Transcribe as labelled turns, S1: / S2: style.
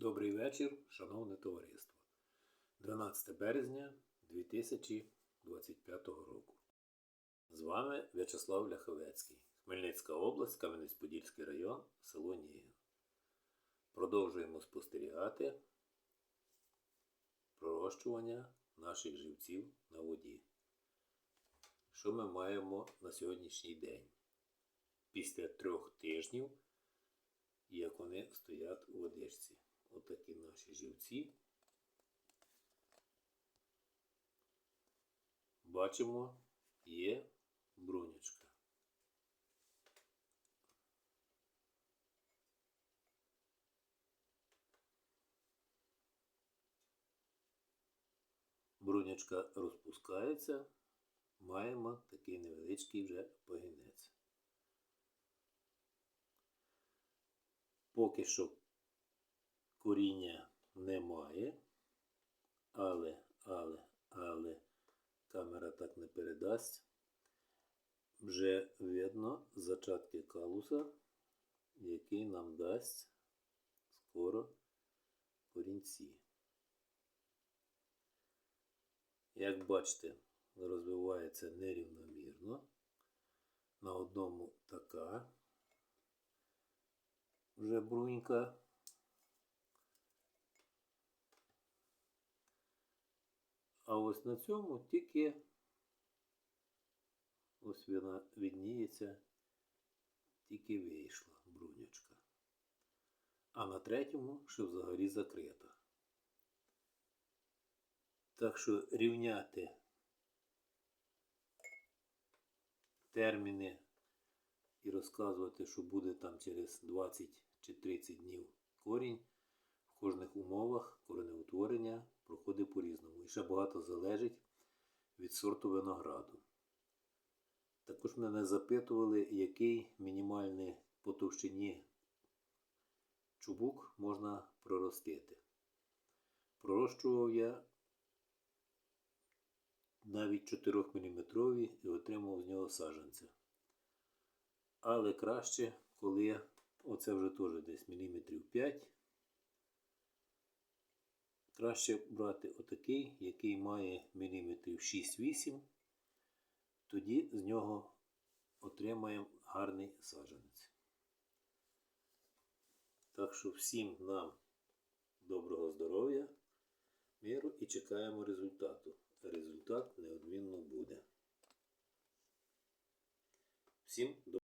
S1: Добрий вечір, шановне товариство. 12 березня 2025 року. З вами В'ячеслав Ляховецький, Хмельницька область, Кам'янець-Подільський район, село Нігін. Продовжуємо спостерігати пророщування наших живців на воді. Що ми маємо на сьогоднішній день? Після трьох тижнів як вони стоять у водичці. Отакі наші живці. Бачимо, є брунячка. Брунячка розпускається, маємо такий невеличкий вже погінець. Поки що коріння немає, але, але, але камера так не передасть. Вже видно зачатки калуса, який нам дасть скоро корінці. Як бачите, розвивається нерівномірно. На одному така вже брунька. А ось на цьому тільки ось вона відніється, тільки вийшла брунячка. А на третьому ще взагалі закрита. Так що рівняти терміни і розказувати, що буде там через 20 чи 30 днів корінь. В кожних умовах коренеутворення проходить по-різному. І ще багато залежить від сорту винограду. Також мене запитували, який мінімальний по товщині чубук можна проростити. Пророщував я навіть 4 мм і отримав з нього саджанця. Але краще, коли оце вже теж десь міліметрів 5. Краще брати отакий, має міліметрів 6-8, тоді з нього отримаємо гарний саджанець. Так що всім нам доброго здоров'я, миру і чекаємо результату. Результат неодмінно буде. Всім доброго.